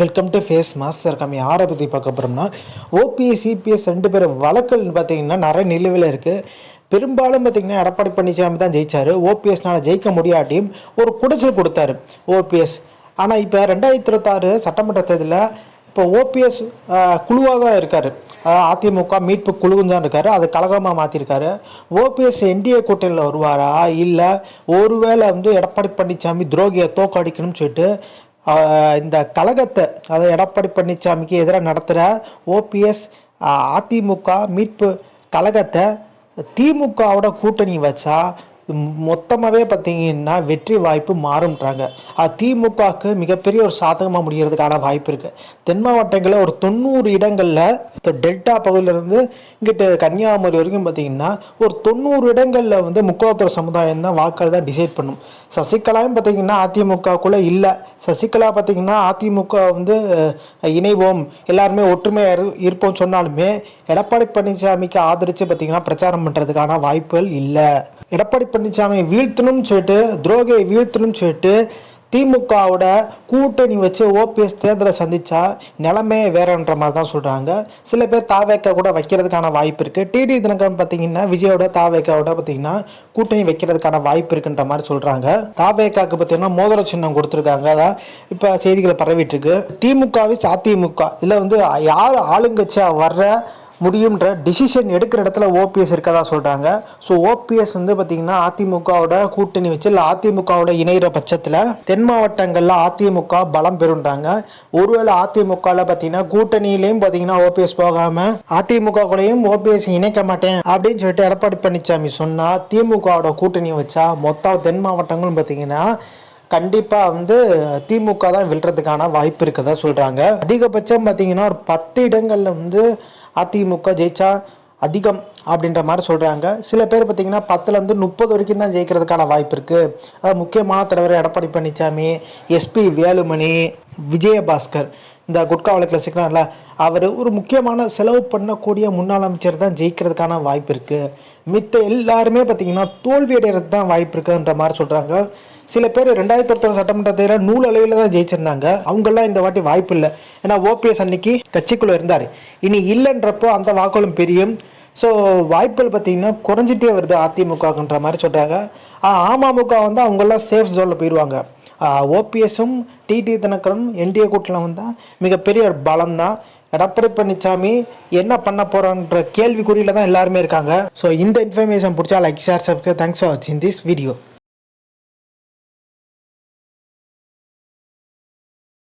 Welcome to face master கம்மி யாரை பற்றி பார்க்க போகிறோம்னா ஓபிஎஸ் சிபிஎஸ் ரெண்டு பேர் வழக்கல்னு பார்த்தீங்கன்னா நிறைய நிலுவையில் இருக்குது பெரும்பாலும் பார்த்தீங்கன்னா எடப்பாடி பழனிசாமி தான் ஜெயித்தார் ஓபிஎஸ்னால் ஜெயிக்க முடியாட்டியும் ஒரு குடைச்சல் கொடுத்தாரு ஓபிஎஸ் ஆனால் இப்போ ரெண்டாயிரத்தி இருபத்தாறு சட்டமன்ற தேர்தலில் இப்போ ஓபிஎஸ் குழுவாக தான் இருக்கார். அதிமுக மீட்பு குழுவும் தான் இருக்கார். அது கழகமாக மாற்றிருக்காரு ஓபிஎஸ் என்டிஏ கூட்டணியில் வருவாரா? இல்லை ஒருவேளை வந்து எடப்பாடி பழனிசாமி துரோகியை தோக்கடிக்கணும்னு சொல்லிட்டு இந்த கழகத்தை அதாவது எடப்பாடி பழனிசாமிக்கு எதிராக நடத்துகிற ஓபிஎஸ் அதிமுக மீட்பு கழகத்தை திமுகவோட கூட்டணி வச்சா மொத்தமாகவே பார்த்தீங்கன்னா வெற்றி வாய்ப்பு மாறும்ன்றாங்க. திமுகவுக்கு மிகப்பெரிய ஒரு சாதகமாக முடிகிறதுக்கான வாய்ப்பு இருக்குது தென் மாவட்டங்களில் ஒரு தொண்ணூறு இடங்களில் இப்போ டெல்டா பகுதியிலேருந்து இங்கிட்டு கன்னியாகுமரி வரைக்கும் பார்த்தீங்கன்னா ஒரு தொண்ணூறு இடங்களில் வந்து முக்குளத்தூர் சமுதாயம் தான் வாக்காளர் தான் டிசைட் பண்ணும். சசிகலாவும் பார்த்தீங்கன்னா அதிமுகக்குள்ளே இல்லை. சசிகலா பார்த்தீங்கன்னா அதிமுக வந்து இணைவோம். எல்லாருமே ஒற்றுமையாக இரு இருப்போம் சொன்னாலுமே எடப்பாடி பழனிசாமிக்கு ஆதரித்து பார்த்தீங்கன்னா பிரச்சாரம் பண்ணுறதுக்கான வாய்ப்புகள் இல்லை. எடப்பாடி பழனிசாமி வீழ்த்தணும்னு சொல்லிட்டு துரோகியை வீழ்த்தணும்னு சொல்லிட்டு திமுகவோட கூட்டணி வச்சு ஓபிஎஸ் தேர்தலை சந்தித்தா நிலமே வேறன்ற மாதிரி தான் சொல்கிறாங்க சில பேர் தாவேக்கா கூட வைக்கிறதுக்கான வாய்ப்பு இருக்குது டிடி தினகரன் பார்த்தீங்கன்னா விஜயோட தாவேக்காவோட பார்த்தீங்கன்னா கூட்டணி வைக்கிறதுக்கான வாய்ப்பு இருக்குன்ற மாதிரி சொல்கிறாங்க தாவேக்காவுக்கு பார்த்தீங்கன்னா மோதிர சின்னம் கொடுத்துருக்காங்க. அதான் இப்போ செய்திகளை பரவிட்டு இருக்கு. திமுகவே அதிமுக இதில் வந்து யார் ஆளுங்கட்சியாக வர்ற முடியுன்ற டிசிஷன் எடுக்கிற இடத்துல ஓபிஎஸ் இருக்கதா சொல்கிறாங்க ஸோ ஓபிஎஸ் வந்து பார்த்திங்கன்னா அதிமுகவோட கூட்டணி வச்சு இல்லை அதிமுகவோட இணைகிற பட்சத்தில் தென் மாவட்டங்களில் அதிமுக பலம் பெறுன்றாங்க. ஒருவேளை அதிமுகவில் பார்த்தீங்கன்னா கூட்டணியிலையும் பார்த்தீங்கன்னா ஓபிஎஸ் போகாமல் அதிமுக கூடயும் ஓபிஎஸ் இணைக்க மாட்டேன் அப்படின்னு சொல்லிட்டு எடப்பாடி பழனிசாமி சொன்னால் திமுகவோட கூட்டணியை வச்சா மொத்த தென் மாவட்டங்களும் பார்த்தீங்கன்னா கண்டிப்பாக வந்து திமுக தான் வெல்றதுக்கான வாய்ப்பு இருக்கதா சொல்கிறாங்க அதிகபட்சம் பார்த்தீங்கன்னா ஒரு பத்து இடங்களில் வந்து அதிமுக ஜெயிச்சா அதிகம் அப்படின்ற மாதிரி சொல்கிறாங்க சில பேர் பார்த்தீங்கன்னா பத்துலேருந்து முப்பது வரைக்கும் தான் ஜெயிக்கிறதுக்கான வாய்ப்பு இருக்குது அது முக்கியமான தலைவர் எடப்பாடி பழனிசாமி எஸ்பி வேலுமணி விஜயபாஸ்கர் இந்த குட்கா வழக்கில் சிக்கிறார்ல அவர் ஒரு முக்கியமான செலவு பண்ணக்கூடிய முன்னாள் அமைச்சர் தான் ஜெயிக்கிறதுக்கான வாய்ப்பு இருக்குது மித்த எல்லாருமே பார்த்தீங்கன்னா தோல்வி அடைகிறது தான் வாய்ப்பு இருக்குன்ற மாதிரி சொல்கிறாங்க சில பேர் ரெண்டாயிரத்தி ஒருத்தர் சட்டமன்ற தேர்தலில் நூல் அளவில் தான் ஜெயிச்சிருந்தாங்க. அவங்கெல்லாம் இந்த வாட்டி வாய்ப்பு இல்லை. ஏன்னா ஓபிஎஸ் அன்னைக்கு கட்சிக்குள்ளே இருந்தார். இனி இல்லைன்றப்போ அந்த வாக்குகளும் பெரியும். ஸோ வாய்ப்புகள் பார்த்திங்கன்னா குறைஞ்சிட்டே வருது அதிமுகன்ற மாதிரி சொல்கிறாங்க அமமுக வந்து அவங்கெல்லாம் சேஃப் ஜோனில் போயிடுவாங்க ஓபிஎஸும் டிடி தினகரனும் என்டிஏ கூட்டில் வந்தால் மிகப்பெரிய ஒரு பலம் தான் எடப்பாடி பழனிசாமி என்ன பண்ண போகிறான்ற கேள்விக்குறியில் தான் எல்லாருமே இருக்காங்க. ஸோ இந்த இன்ஃபர்மேஷன் பிடிச்சா like share subscribe thanks for வாட்சிங் திஸ் வீடியோ